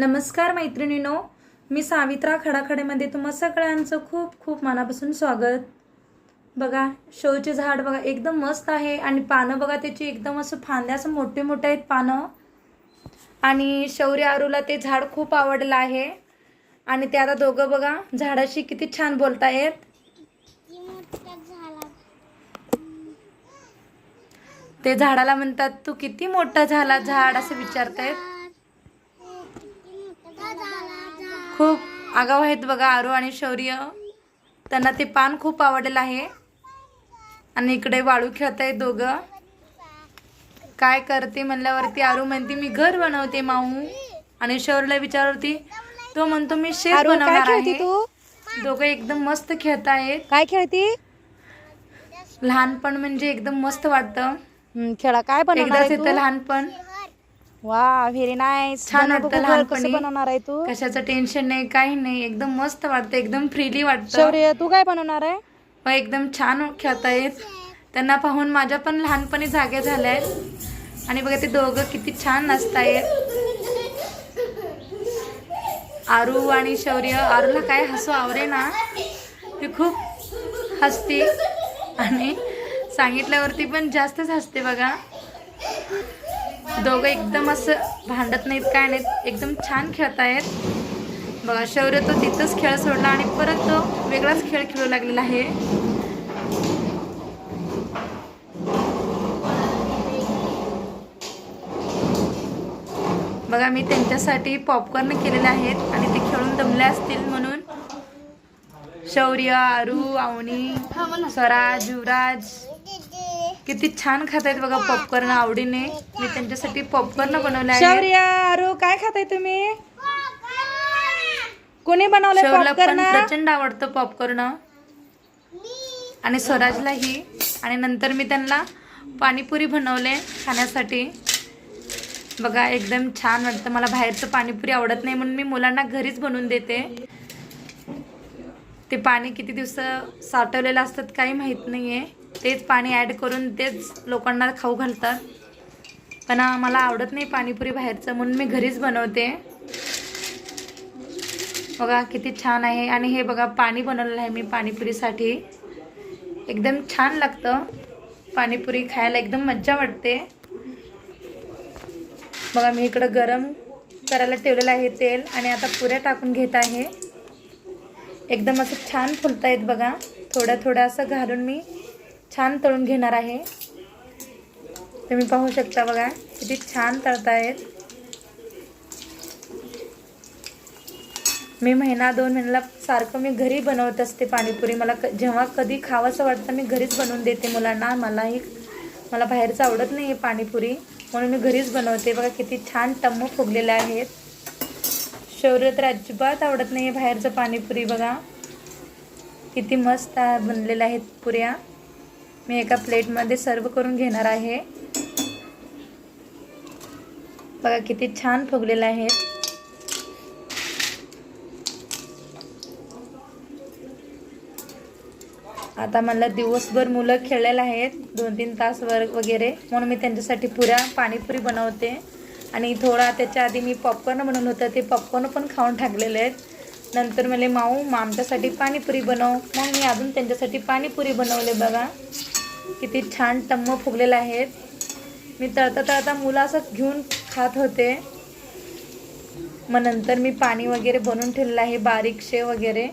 नमस्कार मैत्रिणीनो मी सावित्रा खडाखडेमध्ये तुम्हा सगळ्यांचं खूप खूप मनापासून स्वागत. बघा शोचे झाड बघा एकदम मस्त आहे आणि पानं बघा त्याची एकदम असं फांद्या असं मोठे मोठे आहेत पानं. आणि शौर्य आरूला ते झाड खूप आवडलं आहे. आणि ते आता दोघं बघा झाडाशी किती छान बोलतायत. ते झाडाला म्हणतात तू किती मोठा झाला झाड असं विचारतायत खूप आगाव आहेत बघा आरू आणि शौर्य. त्यांना ते पान खूप आवडलेलं आहे. आणि इकडे वाळू खेळत आहेत दोघं. काय करते म्हणल्यावरती आरू म्हणते मी घर बनवते माऊ. आणि शौर्यला विचारवरती तो म्हणतो मी काय बनवणार खेळती आहे. तू? दोघं एकदम मस्त खेळतायत काय खेळती? लहानपण म्हणजे एकदम मस्त वाटतं. खेळा. काय बनवणार आहे लहानपण. वा व्हेरी नाईस छान वाटतं कसं लहानपणी. बनवणार आहे तू? कशाचं टेन्शन नाही काही नाही. एकदम मस्त वाटतं एकदम फ्रीली वाटतं. शौर्य तू काय बनवणार आहे? व एकदम छान खेळतायत त्यांना पाहून माझ्या पण लहानपणी जाग्या झाल्या आहेत. आणि बघा ते दोघं किती छान नाचतायत आरू आणि शौर्य आरूला काय हसू आवरे ना? ती खूप हसते. आणि सांगितल्यावरती पण जास्तच हसते बघा. दोघं एकदम असं भांडत नाहीत काय नाहीत एकदम छान खेळतायत बघा शौर्य तो तिथंच खेळ सोडला आणि परत तो वेगळाच खेळ खेळू लागलेला आहे. बघा मी त्यांच्यासाठी पॉपकॉर्न केलेले आहेत आणि ते खेळून दमले असतील म्हणून. शौर्य आरू आवनी स्वराज युवराज. किती छान खात आहेत बघा पॉपकॉर्न आवडीने. मी त्यांच्यासाठी पॉपकॉर्न बनवले आहे शौर्य अरू काय खाताय तुम्ही? कोणी शौर्यला पण पॉपकॉर्न प्रचंड आवडतं पॉपकॉर्न आणि स्वराजलाही आणि नंतर मी त्यांना पाणीपुरी बनवले खाण्यासाठी. बघा एकदम छान वाटतं. मला बाहेरचं पाणीपुरी आवडत नाही म्हणून मी मुलांना घरीच बनवून देते. ते पाणी किती दिवस साठवलेलं असतात काही माहीत नाही आहे तेच पाणी ॲड करून तेच लोकांना खाऊ घालतात. पण मला आवडत नाही पाणीपुरी बाहेरचं म्हणून मी घरीच बनवते. बघा किती छान आहे. आणि हे बघा पाणी बनवलेलं आहे मी पाणीपुरीसाठी. एकदम छान लागतं पाणीपुरी खायला एकदम मज्जा वाटते. बघा मी इकडं गरम करायला ठेवलेलं आहे तेल आणि आता पुऱ्या टाकून घेत आहे. एकदम असं छान फुलत आहेत बघा. थोडं थोडं असं घालून मी छान तळून घेणार आहे. तुम्ही पाहू शकता बघा किती छान तळतायत. मी महिना दोन महिन्याला सारखं मी घरी बनवत असते पाणीपुरी. मला क जेव्हा कधी खावंसं वाटतं मी घरीच बनवून देते मुलांना. मलाही मला बाहेरचं आवडत नाही आहे पाणीपुरी. म्हणून मी घरीच बनवते. बघा किती छान टम्म फुगलेले आहेत. शौर्य तर अजिबात आवडत नाही आहे बाहेरचं पाणीपुरी बघा. किती मस्त बनलेल्या आहेत पुऱ्या. मी एका प्लेटमध्ये सर्व करून घेणार आहे. बघा किती छान फुगलेलं आहेत. आता मला दिवसभर मुलं खेळलेले आहेत. दोन तीन तास वर वगैरे. म्हणून मी त्यांच्यासाठी पुऱ्या पाणीपुरी बनवते. आणि थोडा त्याच्या आधी मी पॉपकॉर्न बनवलं होतं. ते पॉपकॉर्न पण खाऊन टाकलेले आहेत. नंतर मला माऊ मामच्यासाठी आमच्यासाठी पाणीपुरी बनव. मग मी अजून त्यांच्यासाठी पाणीपुरी बनवले बघा. किती छान टम्म फुगलेले आहेत. मी तळता तळता मुलं असं घेऊन खात होते. मग नंतर मी पाणी वगैरे बनवून ठेवलेलं आहे बारीक शेव वगैरे.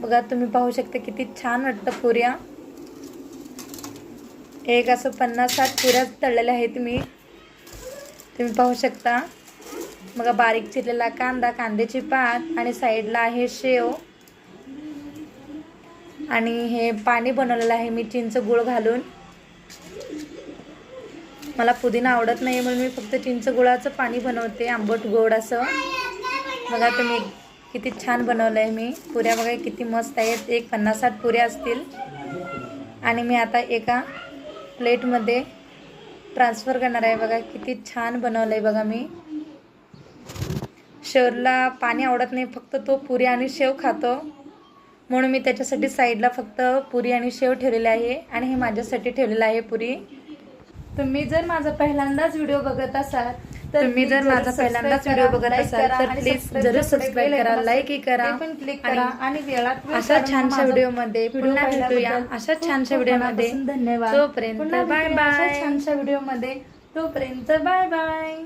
बघा तुम्ही पाहू शकता किती छान वाटतं पुऱ्या. एक असं पन्नास साठ पुऱ्या तळलेल्या आहेत मी. तुम्ही पाहू शकता. बघा बारीक चिरलेला कांदा कांद्याची पात आणि साईडला आहे शेव. आणि हे पाणी बनवलेलं आहे मी चिंच गुळ घालून. मला पुदिना आवडत नाही म्हणून मी फक्त चिंच गुळाचं पाणी बनवते आंबट गोड असं. बघा तुम्ही किती छान बनवलं आहे मी. पुऱ्या बघा किती मस्त आहेत. एक पन्नास साठ पुऱ्या असतील. आणि मी आता एका प्लेटमध्ये ट्रान्सफर करणार आहे. बघा किती छान बनवलं आहे बघा मी. शेवला पाणी आवडत नाही फक्त तो पुरी आणि शेव खातो. म्हणून मी त्याच्यासाठी साईडला फक्त पुरी आणि शेव ठेवलेले आहे आणि हे माझ्यासाठी ठेवलेलं आहे पुरी. तुम्ही जर माझा पहिल्यांदाच व्हिडिओ बघत असाल तुम्ही जर माझा पहिल्यांदाच व्हिडिओ बघत असाल तर प्लीज जरूर सबस्क्राईब करा लाईक करा. क्लिक आणि करा आणि वेळात अशा छानशा माझा व्हिडिओमध्ये व्हिडिओ पुन्हा भेटूया. अशा छानशा खूप व्हिडिओमध्ये मनापासून धन्यवाद. तोपर्यंत बाय बाय छानशा व्हिडिओमध्ये तोपर्यंत बाय बाय